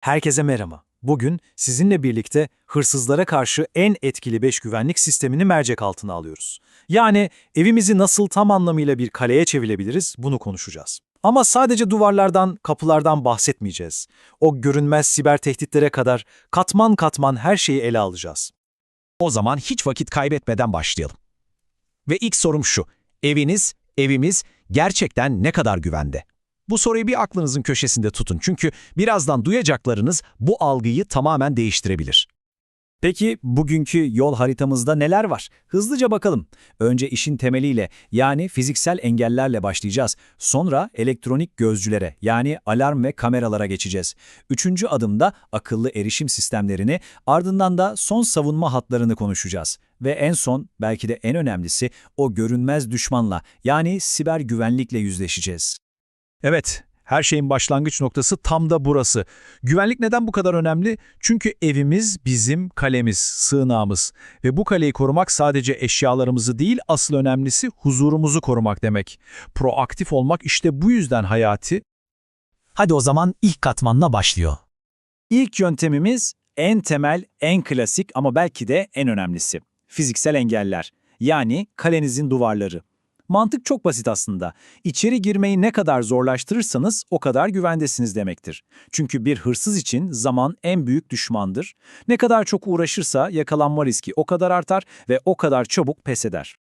Herkese merhaba. Bugün sizinle birlikte hırsızlara karşı en etkili 5 güvenlik sistemini mercek altına alıyoruz. Yani evimizi nasıl tam anlamıyla bir kaleye çevirebiliriz bunu konuşacağız. Ama sadece duvarlardan, kapılardan bahsetmeyeceğiz. O görünmez siber tehditlere kadar katman katman her şeyi ele alacağız. O zaman hiç vakit kaybetmeden başlayalım. Ve ilk sorum şu. Eviniz, evimiz gerçekten ne kadar güvende? Bu soruyu bir aklınızın köşesinde tutun çünkü birazdan duyacaklarınız bu algıyı tamamen değiştirebilir. Peki bugünkü yol haritamızda neler var? Hızlıca bakalım. Önce işin temeliyle yani fiziksel engellerle başlayacağız. Sonra elektronik gözcülere yani alarm ve kameralara geçeceğiz. Üçüncü adımda akıllı erişim sistemlerini ardından da son savunma hatlarını konuşacağız. Ve en son belki de en önemlisi o görünmez düşmanla yani siber güvenlikle yüzleşeceğiz. Evet, her şeyin başlangıç noktası tam da burası. Güvenlik neden bu kadar önemli? Çünkü evimiz bizim kalemiz, sığınağımız. Ve bu kaleyi korumak sadece eşyalarımızı değil, asıl önemlisi huzurumuzu korumak demek. Proaktif olmak işte bu yüzden hayati. Hadi o zaman ilk katmanla başlıyor. İlk yöntemimiz en temel, en klasik ama belki de en önemlisi. Fiziksel engeller. Yani kalenizin duvarları. Mantık çok basit aslında. İçeri girmeyi ne kadar zorlaştırırsanız o kadar güvendesiniz demektir. Çünkü bir hırsız için zaman en büyük düşmandır. Ne kadar çok uğraşırsa yakalanma riski o kadar artar ve o kadar çabuk pes eder.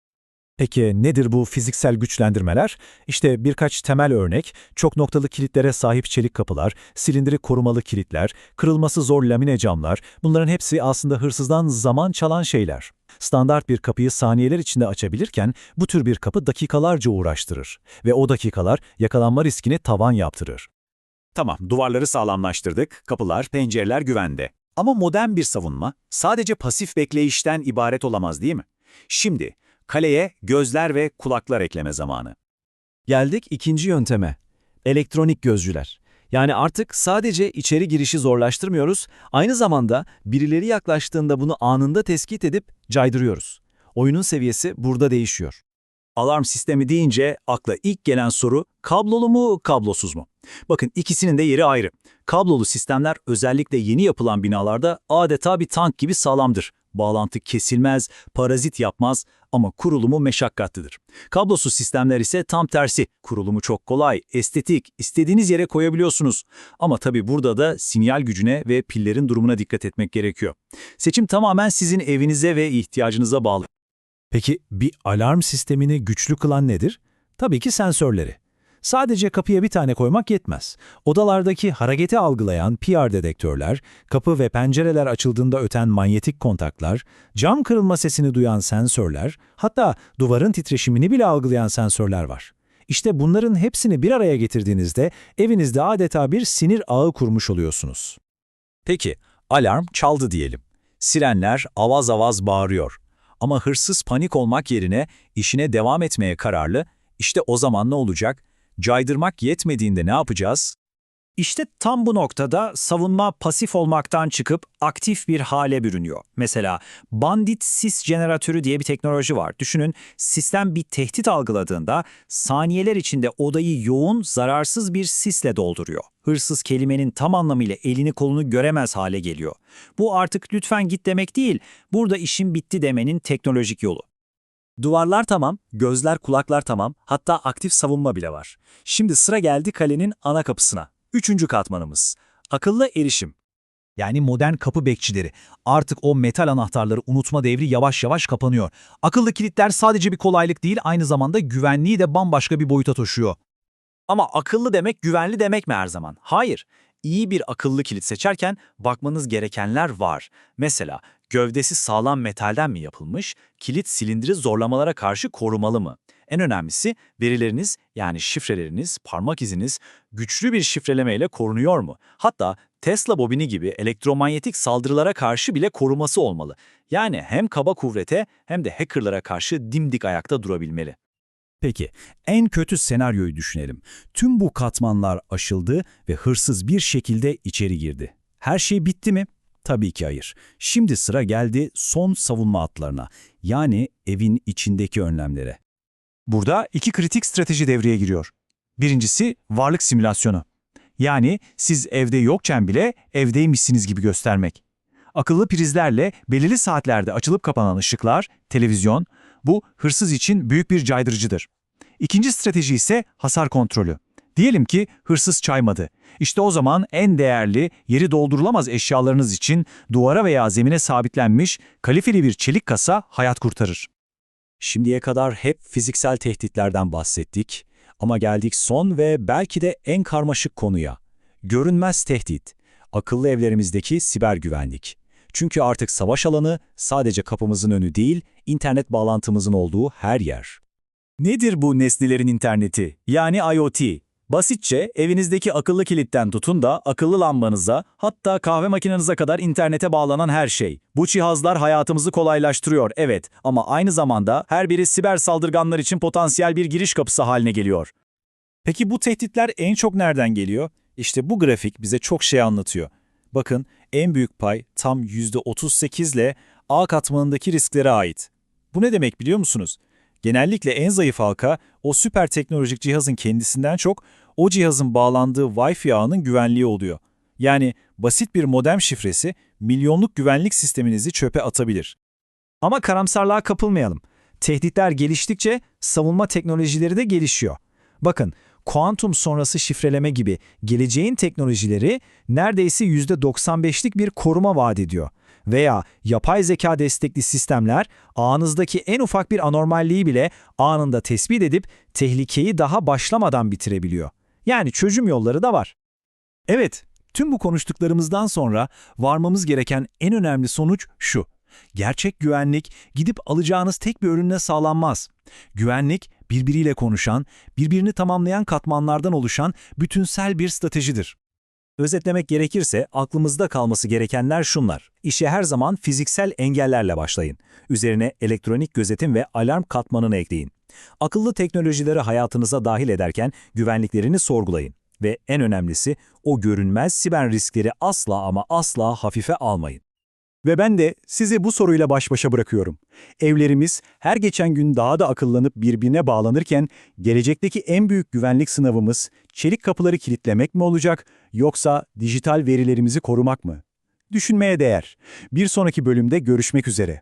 Peki nedir bu fiziksel güçlendirmeler? İşte birkaç temel örnek, çok noktalı kilitlere sahip çelik kapılar, silindiri korumalı kilitler, kırılması zor lamine camlar, bunların hepsi aslında hırsızdan zaman çalan şeyler. Standart bir kapıyı saniyeler içinde açabilirken bu tür bir kapı dakikalarca uğraştırır ve o dakikalar yakalanma riskini tavan yaptırır. Tamam, duvarları sağlamlaştırdık, kapılar, pencereler güvende. Ama modern bir savunma sadece pasif bekleyişten ibaret olamaz değil mi? Şimdi kaleye gözler ve kulaklar ekleme zamanı. Geldik ikinci yönteme. Elektronik gözcüler. Yani artık sadece içeri girişi zorlaştırmıyoruz, aynı zamanda birileri yaklaştığında bunu anında tespit edip caydırıyoruz. Oyunun seviyesi burada değişiyor. Alarm sistemi deyince akla ilk gelen soru kablolu mu, kablosuz mu? Bakın ikisinin de yeri ayrı. Kablolu sistemler özellikle yeni yapılan binalarda adeta bir tank gibi sağlamdır. Bağlantı kesilmez, parazit yapmaz ama kurulumu meşakkatlidir. Kablosuz sistemler ise tam tersi. Kurulumu çok kolay, estetik, istediğiniz yere koyabiliyorsunuz. Ama tabii burada da sinyal gücüne ve pillerin durumuna dikkat etmek gerekiyor. Seçim tamamen sizin evinize ve ihtiyacınıza bağlı. Peki bir alarm sistemini güçlü kılan nedir? Tabii ki sensörleri. Sadece kapıya bir tane koymak yetmez. Odalardaki hareketi algılayan PR dedektörler, kapı ve pencereler açıldığında öten manyetik kontaklar, cam kırılma sesini duyan sensörler, hatta duvarın titreşimini bile algılayan sensörler var. İşte bunların hepsini bir araya getirdiğinizde evinizde adeta bir sinir ağı kurmuş oluyorsunuz. Peki, alarm çaldı diyelim. Sirenler avaz avaz bağırıyor. Ama hırsız panik olmak yerine işine devam etmeye kararlı. İşte o zaman ne olacak? Caydırmak yetmediğinde ne yapacağız? İşte tam bu noktada savunma pasif olmaktan çıkıp aktif bir hale bürünüyor. Mesela Bandit Sis Jeneratörü diye bir teknoloji var. Düşünün sistem bir tehdit algıladığında saniyeler içinde odayı yoğun, zararsız bir sisle dolduruyor. Hırsız kelimenin tam anlamıyla elini kolunu göremez hale geliyor. Bu artık lütfen git demek değil, burada işin bitti demenin teknolojik yolu. Duvarlar tamam, gözler kulaklar tamam, hatta aktif savunma bile var. Şimdi sıra geldi kalenin ana kapısına. Üçüncü katmanımız. Akıllı erişim. Yani modern kapı bekçileri. Artık o metal anahtarları unutma devri yavaş yavaş kapanıyor. Akıllı kilitler sadece bir kolaylık değil, aynı zamanda güvenliği de bambaşka bir boyuta taşıyor. Ama akıllı demek güvenli demek mi her zaman? Hayır. İyi bir akıllı kilit seçerken bakmanız gerekenler var. Mesela gövdesi sağlam metalden mi yapılmış, kilit silindiri zorlamalara karşı korumalı mı? En önemlisi verileriniz yani şifreleriniz, parmak iziniz güçlü bir şifrelemeyle korunuyor mu? Hatta Tesla bobini gibi elektromanyetik saldırılara karşı bile koruması olmalı. Yani hem kaba kuvvete hem de hackerlara karşı dimdik ayakta durabilmeli. Peki, en kötü senaryoyu düşünelim. Tüm bu katmanlar aşıldı ve hırsız bir şekilde içeri girdi. Her şey bitti mi? Tabii ki hayır. Şimdi sıra geldi son savunma hatlarına, yani evin içindeki önlemlere. Burada iki kritik strateji devreye giriyor. Birincisi varlık simülasyonu. Yani siz evde yokken bile evdeymişsiniz gibi göstermek. Akıllı prizlerle belirli saatlerde açılıp kapanan ışıklar, televizyon, bu hırsız için büyük bir caydırıcıdır. İkinci strateji ise hasar kontrolü. Diyelim ki hırsız çaymadı. İşte o zaman en değerli, yeri doldurulamaz eşyalarınız için duvara veya zemine sabitlenmiş kalifeli bir çelik kasa hayat kurtarır. Şimdiye kadar hep fiziksel tehditlerden bahsettik ama geldik son ve belki de en karmaşık konuya. Görünmez tehdit. Akıllı evlerimizdeki siber güvenlik. Çünkü artık savaş alanı sadece kapımızın önü değil, internet bağlantımızın olduğu her yer. Nedir bu nesnelerin interneti? Yani IoT. Basitçe evinizdeki akıllı kilitten tutun da akıllı lambanıza, hatta kahve makinenize kadar internete bağlanan her şey. Bu cihazlar hayatımızı kolaylaştırıyor, evet ama aynı zamanda her biri siber saldırganlar için potansiyel bir giriş kapısı haline geliyor. Peki bu tehditler en çok nereden geliyor? İşte bu grafik bize çok şey anlatıyor. Bakın en büyük pay tam %38 ile A katmanındaki risklere ait. Bu ne demek biliyor musunuz? Genellikle en zayıf halka o süper teknolojik cihazın kendisinden çok o cihazın bağlandığı Wi-Fi ağının güvenliği oluyor. Yani basit bir modem şifresi milyonluk güvenlik sisteminizi çöpe atabilir. Ama karamsarlığa kapılmayalım. Tehditler geliştikçe savunma teknolojileri de gelişiyor. Bakın, kuantum sonrası şifreleme gibi geleceğin teknolojileri neredeyse %95'lik bir koruma vaat ediyor. Veya yapay zeka destekli sistemler ağınızdaki en ufak bir anormalliği bile anında tespit edip tehlikeyi daha başlamadan bitirebiliyor. Yani çözüm yolları da var. Evet, tüm bu konuştuklarımızdan sonra varmamız gereken en önemli sonuç şu. Gerçek güvenlik gidip alacağınız tek bir ürünle sağlanmaz. Güvenlik birbiriyle konuşan, birbirini tamamlayan katmanlardan oluşan bütünsel bir stratejidir. Özetlemek gerekirse aklımızda kalması gerekenler şunlar. İşe her zaman fiziksel engellerle başlayın. Üzerine elektronik gözetim ve alarm katmanını ekleyin. Akıllı teknolojileri hayatınıza dahil ederken güvenliklerini sorgulayın. Ve en önemlisi o görünmez siber riskleri asla ama asla hafife almayın. Ve ben de sizi bu soruyla baş başa bırakıyorum. Evlerimiz her geçen gün daha da akıllanıp birbirine bağlanırken gelecekteki en büyük güvenlik sınavımız çelik kapıları kilitlemek mi olacak yoksa dijital verilerimizi korumak mı? Düşünmeye değer. Bir sonraki bölümde görüşmek üzere.